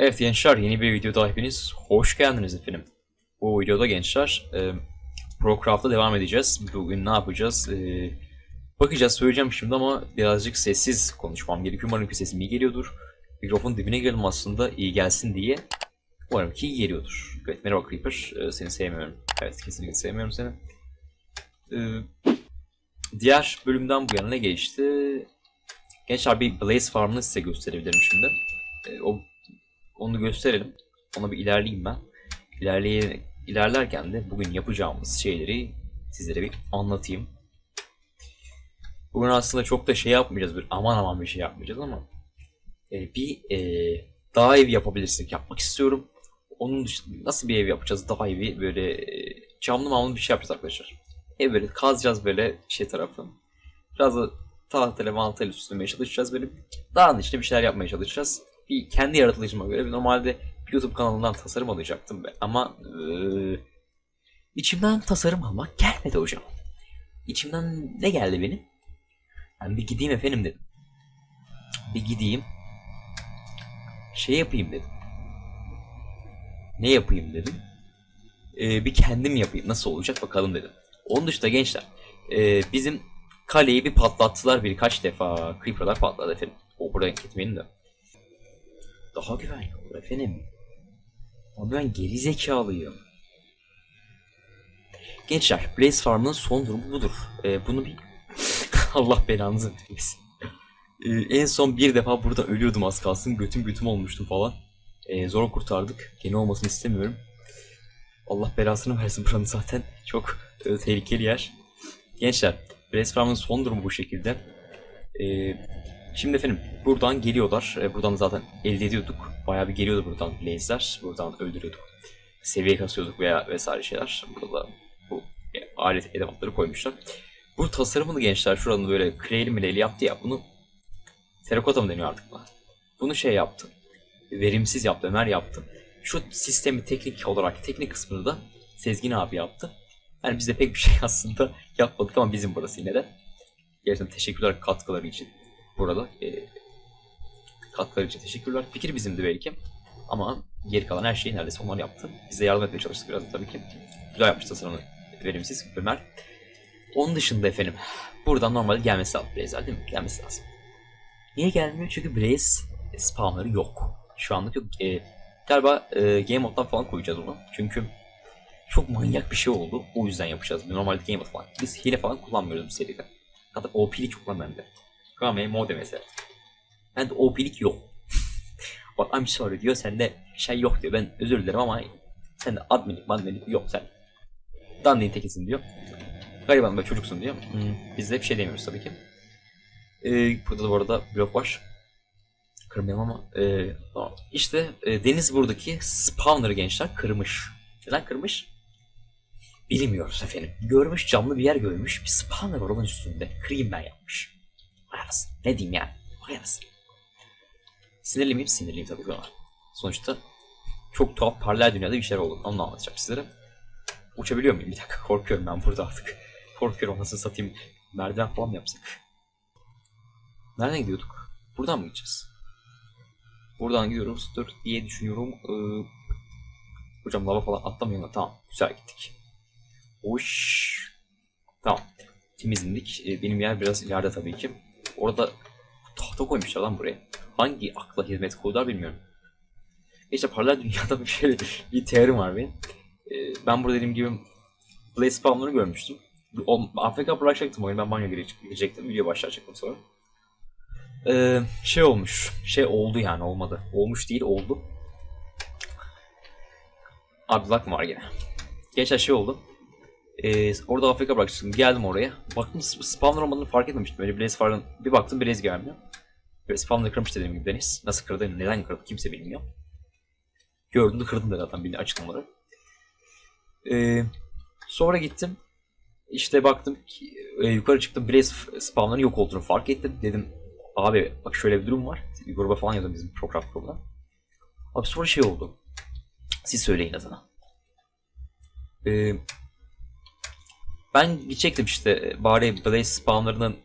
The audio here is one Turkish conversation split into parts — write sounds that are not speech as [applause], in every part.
Evet gençler yeni bir videoda hepiniz hoş geldiniz efendim. Bu videoda gençler e, Procraft'a devam edeceğiz. Bugün ne yapacağız? E, bakacağız söyleyeceğim şimdi ama birazcık sessiz konuşmam gerekiyor. Umarım ki sesim iyi geliyordur. Mikrofon dibine geldim aslında iyi gelsin diye. Umarım ki iyi geliyordur. Evet merhaba Creeper. E, seni sevmiyorum. Evet kesinlikle sevmiyorum seni. E, diğer bölümden bu yana ne geçti? Gençler bir Blaze Farm'ını size gösterebilirim şimdi. E, o onu gösterelim. Ona bir ilerleyeyim ben. İlerleye, ilerlerken de bugün yapacağımız şeyleri sizlere bir anlatayım. Bugün aslında çok da şey yapmayacağız. Bir aman aman bir şey yapmayacağız ama e, bir e, dağ evi yapabilirsek yapmak istiyorum. Onun dışında nasıl bir ev yapacağız? Dağ evi böyle e, camlı mamlı bir şey yapacağız arkadaşlar. Ev böyle kazacağız böyle şey tarafı. Biraz da tahtayla mantayla süslemeye çalışacağız. Böyle dağın içinde bir şeyler yapmaya çalışacağız bir kendi yaratılışıma göre normalde bir YouTube kanalından tasarım alacaktım be. ama eee, içimden tasarım almak gelmedi hocam. İçimden ne geldi benim? Ben bir gideyim efendim dedim. Bir gideyim. Şey yapayım dedim. Ne yapayım dedim. Eee, bir kendim yapayım. Nasıl olacak bakalım dedim. Onun dışında gençler. eee, bizim kaleyi bir patlattılar birkaç defa. Creeper'lar patladı efendim. O buraya gitmeyin de daha güvenli olur efendim. Ama ben geri zekalıyım. Gençler, Blaze Farm'ın son durumu budur. Ee, bunu bir... [laughs] Allah belanızı vermesin. Ee, en son bir defa burada ölüyordum az kalsın. Götüm götüm olmuştum falan. Ee, zor kurtardık. Gene olmasını istemiyorum. Allah belasını versin buranın zaten. Çok e, tehlikeli yer. Gençler, Blaze Farm'ın son durumu bu şekilde. Ee, Şimdi efendim buradan geliyorlar. E, Buradan zaten elde ediyorduk. Bayağı bir geliyordu buradan blaze'ler. Buradan öldürüyorduk. Seviye kasıyorduk veya vesaire şeyler. Burada da bu e, alet edevatları koymuşlar. Bu tasarımını gençler şuranın böyle clay mileyli yaptı ya bunu terakota mı deniyor artık buna? Bunu şey yaptı. Verimsiz yaptı. Ömer yaptı. Şu sistemi teknik olarak teknik kısmını da Sezgin abi yaptı. Yani biz de pek bir şey [laughs] aslında yapmadık ama bizim burası yine de. Gerçekten teşekkürler katkıları için burada. E, katkıları için teşekkürler. Fikir bizimdi belki. Ama geri kalan her şeyi neredeyse onlar yaptı. Biz de yardım etmeye çalıştık biraz da tabii ki. Güzel yapmış tasarımını verimsiz Ömer. Onun dışında efendim buradan normalde gelmesi lazım Blaze'ler değil mi? Gelmesi lazım. Niye gelmiyor? Çünkü Blaze spawnları yok. Şu anlık yok. E, galiba e, Game Mode'dan falan koyacağız onu. Çünkü çok manyak bir şey oldu. O yüzden yapacağız. Normalde Game Mode falan. Biz hile falan kullanmıyoruz bu seride. Hatta OP'lik çok bende. Kame mode mesela. Bende OP'lik yok. [laughs] Bak I'm sorry diyor sende şey yok diyor. Ben özür dilerim ama sende adminlik adminlik yok sen. Dandin tekisin diyor. Gariban böyle çocuksun diyor. Hmm, biz de bir şey demiyoruz tabii ki. Ee, burada da bu arada blok var. Kırmayalım ama ee, işte e, Deniz buradaki spawner'ı gençler kırmış. Neden kırmış? Bilmiyoruz efendim. Görmüş camlı bir yer görmüş. Bir spawner var onun üstünde. Kırayım ben yapmış. Anasını. Ne diyeyim yani? Vay anasını. Sinirli miyim? Sinirliyim tabii ki ama. Sonuçta çok tuhaf paralel dünyada bir şeyler oldu. Onu anlatacağım sizlere. Uçabiliyor muyum? Bir dakika korkuyorum ben burada artık. Korkuyorum nasıl satayım. Merdiven falan mı yapsak? Nereden gidiyorduk? Buradan mı gideceğiz? Buradan gidiyoruz dur diye düşünüyorum. Ee, hocam lava falan atlamayalım. Tamam güzel gittik. Hoş. Tamam. Temizledik. Ee, benim yer biraz ileride tabii ki. Orada tahta koymuşlar lan buraya. Hangi akla hizmet koydular bilmiyorum. İşte paralel dünyada bir şey bir teorim var benim. Ee, ben burada dediğim gibi Blaze Spawn'ları görmüştüm. O, AFK bırakacaktım oyunu ben banyo girecektim. Video başlayacaktım sonra. Ee, şey olmuş. Şey oldu yani olmadı. Olmuş değil oldu. Abi mı var yine? Geçen şey oldu. Ee, orada AFK bırakmıştım. Geldim oraya. Baktım spawner olmadığını fark etmemiştim. Böyle Blaze Far'ın bir baktım Blaze gelmiyor. Böyle spawner'ı kırmış dediğim gibi Deniz. Nasıl kırdı, neden kırdı kimse bilmiyor. Gördüm de kırdım da zaten bir açıklamaları. Ee, sonra gittim. İşte baktım ki, e, yukarı çıktım Blaze spawnların yok olduğunu fark ettim. Dedim abi bak şöyle bir durum var. Bir gruba falan yazdım bizim program grubuna. Abi sonra şey oldu. Siz söyleyin adına. Ee, ben gidecektim işte bari Blaze spawnlarının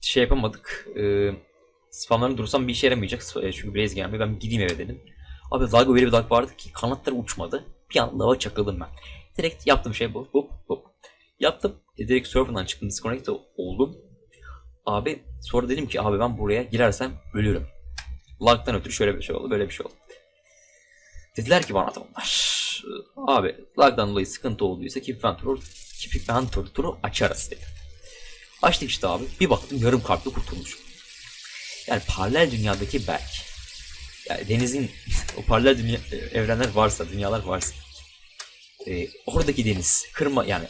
şey yapamadık. E, Spamların durursam bir işe yaramayacak. E, Çünkü Blaze gelmiyor. Ben gideyim eve dedim. Abi lag öyle bir lag vardı ki kanatları uçmadı. Bir an lava çakıldım ben. Direkt yaptığım şey bu. Hop hop. Yaptım. E, direkt server'dan çıktım. Disconnect oldum. Abi sonra dedim ki abi ben buraya girersem ölürüm. Lag'dan ötürü şöyle bir şey oldu. Böyle bir şey oldu. Dediler ki bana adamlar. Abi lag'dan dolayı sıkıntı olduysa Keep Venture, Keep Venture turu açarız dedi. Açtık işte abi. Bir baktım yarım kalpli kurtulmuşum. Yani paralel dünyadaki Berk. Yani denizin [laughs] o paralel dünya, e, evrenler varsa, dünyalar varsa. e, oradaki deniz kırma yani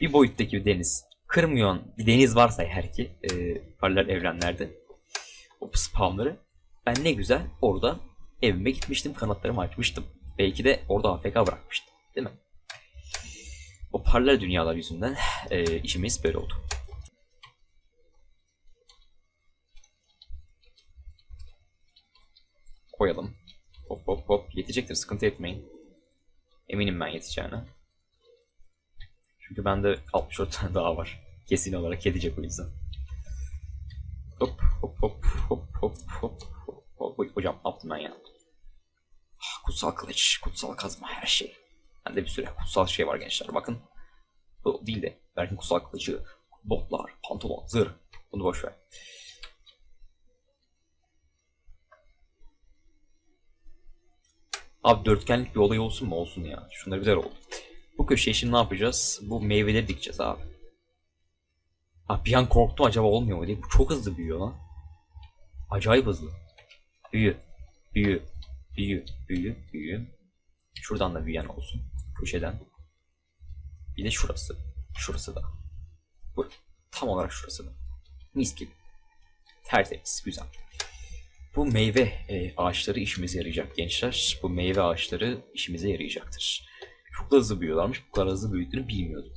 bir boyuttaki bir deniz kırmayan bir deniz varsa eğer ki e, paralel evrenlerde o spamları ben ne güzel orada evime gitmiştim kanatlarımı açmıştım. Belki de orada AFK bırakmıştım. Değil mi? O paralel dünyalar yüzünden e, işimiz böyle oldu. Koyalım. Hop hop hop. Yetecektir sıkıntı etmeyin. Eminim ben yeteceğine. Çünkü bende 64 tane daha var. Kesin olarak yetecek o yüzden. Hop hop hop hop hop hop hop Hocam yaptım ben ya? Kutsal kılıç, kutsal kazma her şey. Bende bir sürü kutsal şey var gençler bakın. Bu değil de belki kutsal kılıcı, botlar, pantolon, zırh. Bunu boş ver. Abi dörtgenlik bir olay olsun mu? Olsun ya. Şunlar güzel oldu. Bu köşeye şimdi ne yapacağız? Bu meyveleri dikeceğiz abi. Abi bir an korktum acaba olmuyor mu diye. Bu çok hızlı büyüyor lan. Acayip hızlı. Büyü. Büyü. Büyü. Büyü. Büyü. Şuradan da büyüyen olsun. Köşeden. Bir de şurası. Şurası da. Bu. Tam olarak şurası da. Mis gibi. Tertemiz. Güzel. Bu meyve e, ağaçları işimize yarayacak gençler. Bu meyve ağaçları işimize yarayacaktır. Çok da hızlı büyüyorlarmış. Bu kadar hızlı büyüdüğünü bilmiyordum.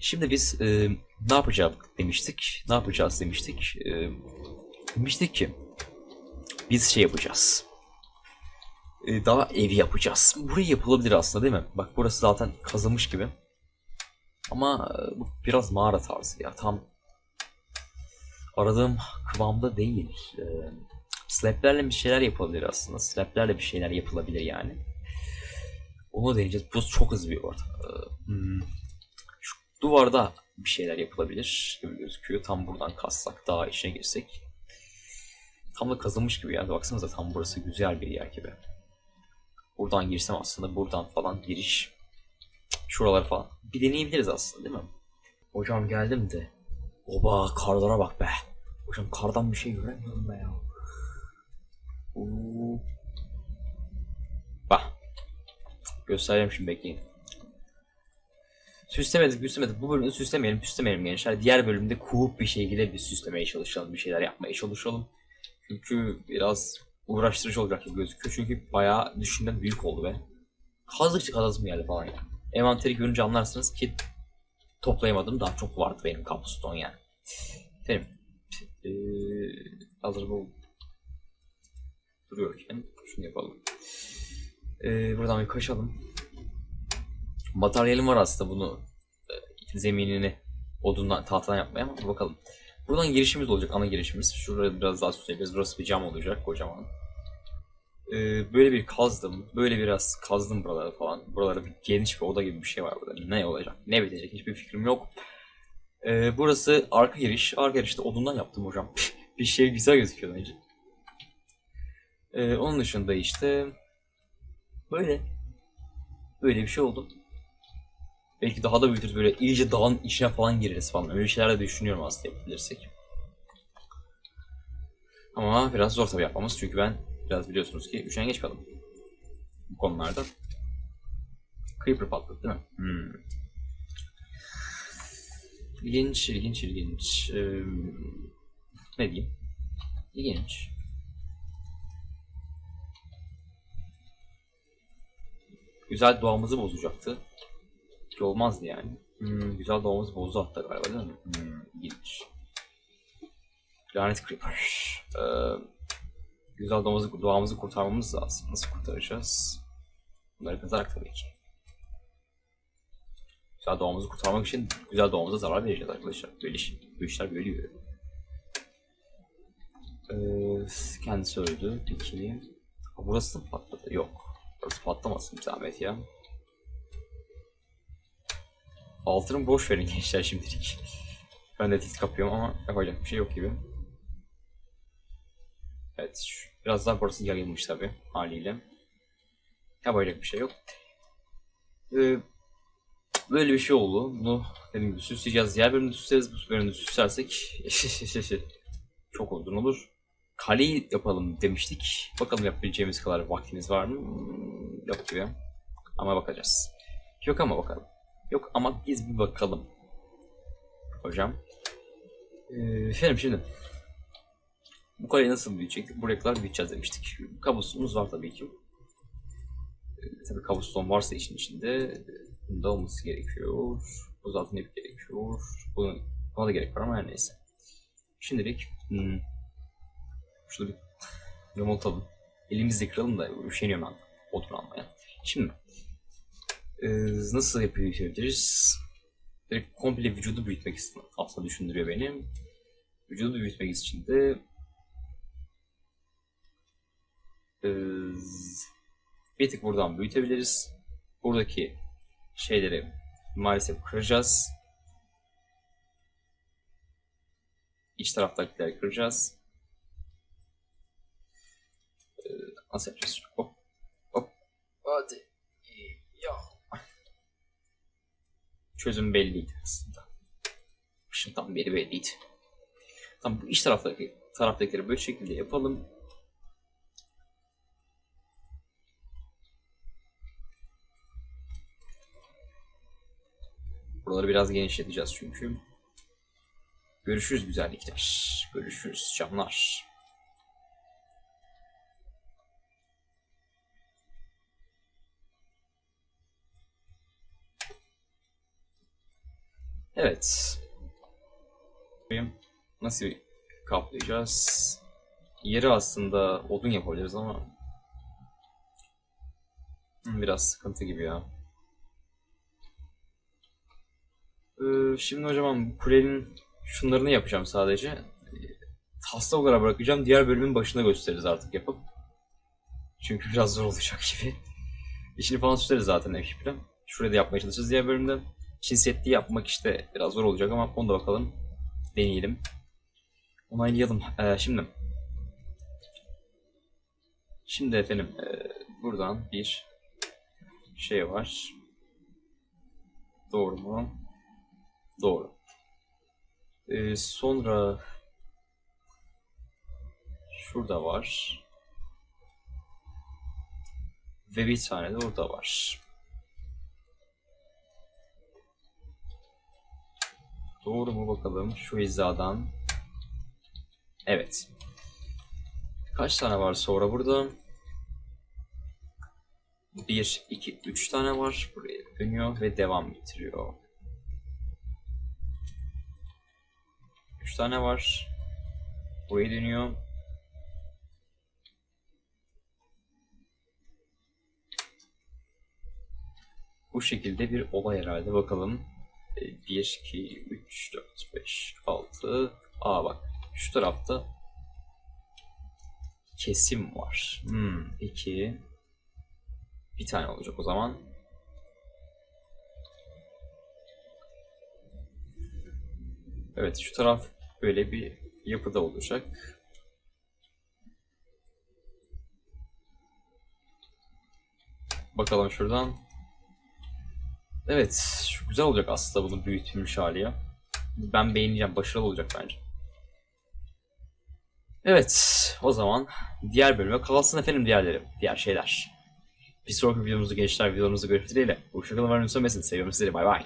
Şimdi biz e, ne yapacağız demiştik. Ne yapacağız demiştik. E, demiştik ki biz şey yapacağız. E, daha evi yapacağız. Burayı yapılabilir aslında değil mi? Bak burası zaten kazılmış gibi. Ama e, bu biraz mağara tarzı ya. Tam aradığım kıvamda değil. E, slablerle bir şeyler yapılabilir aslında. Slablerle bir şeyler yapılabilir yani. Onu deneyeceğiz. Bu çok hızlı bir orta. Ee, hmm. Şu duvarda bir şeyler yapılabilir gibi gözüküyor. Tam buradan kassak daha içine girsek. Tam da kazılmış gibi yani. Baksanıza tam burası güzel bir yer gibi. Buradan girsem aslında buradan falan giriş. Şuralar falan. Bir deneyebiliriz aslında değil mi? Hocam geldim de. Oba karlara bak be. Hocam kardan bir şey göremiyorum be ya. Oo. Bak. Göstereyim şimdi bekleyin. Süslemedik, süslemedik. Bu bölümde süslemeyelim, süslemeyelim gençler. Diğer bölümde cool bir şekilde bir süslemeye çalışalım, bir şeyler yapmaya çalışalım. Çünkü biraz uğraştırıcı olacak gibi gözüküyor. Çünkü bayağı düşünden büyük oldu be. Kazdıkça kazasım geldi falan yani. Envanteri görünce anlarsınız ki toplayamadım. Daha çok vardı benim cobblestone yani. Efendim. Ee, hazır bu duruyorken şunu yapalım. Ee, buradan bir kaçalım. Materyalim var aslında bunu zeminini odundan tahtadan yapmaya ama bakalım. Buradan girişimiz olacak ana girişimiz. Şurada biraz daha süsleyebiliriz. Burası bir cam olacak kocaman. Ee, böyle bir kazdım. Böyle biraz kazdım buraları falan. Buralara bir geniş bir oda gibi bir şey var burada. Ne olacak? Ne bitecek? Hiçbir fikrim yok. Ee, burası arka giriş. Arka girişte odundan yaptım hocam. [laughs] bir şey güzel gözüküyor bence. Ee, onun dışında işte böyle böyle bir şey oldu. Belki daha da büyütürüz böyle iyice dağın içine falan gireriz falan. Öyle şeyler de düşünüyorum aslında yapabilirsek. Ama biraz zor tabii yapmamız çünkü ben biraz biliyorsunuz ki üşengeç bir. Bu konularda. Creeper patladı değil mi? Hmm. İlginç, ilginç, ilginç. Ee, ne diyeyim? İlginç. Güzel doğamızı bozacaktı. Ki olmazdı yani. Hmm, güzel doğamızı bozdu hatta galiba değil mi? Hmm, ilginç. Lanet Creeper. Ee, güzel doğamızı, doğamızı kurtarmamız lazım. Nasıl kurtaracağız? Bunları kazarak tabii ki. Güzel doğamızı kurtarmak için güzel doğamıza zarar vereceğiz arkadaşlar. Böyle iş, bu işler böyle yürüyor. Ee, kendisi öldü. Peki. Ha, burası mı patladı? Yok. Burası patlamasın bir zahmet ya. Altını boş verin gençler şimdilik. Ben de tilt kapıyorum ama yapacak bir şey yok gibi. Evet. Biraz daha burası yayılmış tabi haliyle. Yapacak bir şey yok. Ee, böyle bir şey oldu. Bunu dediğim gibi süsleyeceğiz. Diğer bölümde süsleriz. Bu bölümde süslersek [laughs] çok uzun olur. Kaleyi yapalım demiştik. Bakalım yapabileceğimiz kadar vaktimiz var mı? Hmm, Yok gibi. Ama bakacağız. Yok ama bakalım. Yok ama biz bir bakalım. Hocam. Ee, efendim şimdi. Bu kaleyi nasıl büyütecektik? Buraya kadar büyüteceğiz demiştik. Kabusumuz var tabii ki. Ee, tabii kabuston varsa işin içinde bunda olması gerekiyor. Uzatma ip gerekiyor. Bunun, buna da gerek var ama her neyse. Şimdilik hmm, şurada bir yumultalım. Elimizle kıralım da üşeniyorum ben odun almaya. Şimdi e, nasıl yapabiliriz? Direkt komple vücudu büyütmek istedim. Aslında düşündürüyor beni. Vücudu büyütmek için de e, bir tık buradan büyütebiliriz. Buradaki şeyleri maalesef kıracağız. İç taraftakileri kıracağız. Ee, nasıl yapacağız? Hop. Hop. Hadi. Çözüm belliydi aslında. Başından beri belliydi. Tamam bu iç taraftaki taraftakileri böyle şekilde yapalım. Buraları biraz genişleteceğiz çünkü. Görüşürüz güzellikler. Görüşürüz canlar. Evet. Nasıl kaplayacağız? Yeri aslında odun yapabiliriz ama biraz sıkıntı gibi ya. Ee, şimdi hocam kulenin şunlarını yapacağım sadece. Taslak olarak bırakacağım. Diğer bölümün başına gösteririz artık yapıp. Çünkü biraz zor olacak gibi. İçini falan süsleriz zaten ekiple. Şuraya da yapmaya çalışacağız diğer bölümde. Çin setli yapmak işte biraz zor olacak ama onu da bakalım. Deneyelim. Onaylayalım. Ee, şimdi. Şimdi efendim e, buradan bir şey var. Doğru mu? Doğru. Ee, sonra şurada var. Ve bir tane de orada var. Doğru mu bakalım şu hizadan. Evet. Kaç tane var sonra burada? 1, 2, 3 tane var. Buraya dönüyor ve devam getiriyor. 3 tane var. Buraya dönüyor. Bu şekilde bir olay herhalde. Bakalım. 1, 2, 3, 4, 5, 6. Aa bak. Şu tarafta kesim var. Hmm, 2. Bir tane olacak o zaman. Evet şu taraf böyle bir yapıda olacak. Bakalım şuradan. Evet, şu güzel olacak aslında bunun büyütülmüş hali ya. Ben beğeneceğim, başarılı olacak bence. Evet, o zaman diğer bölüme kalsın efendim diğerleri, diğer şeyler. Bir sonraki videomuzda gençler videomuzu görüşmek dileğiyle. Hoşçakalın var unutmayın. Seviyorum sizleri, bay bay.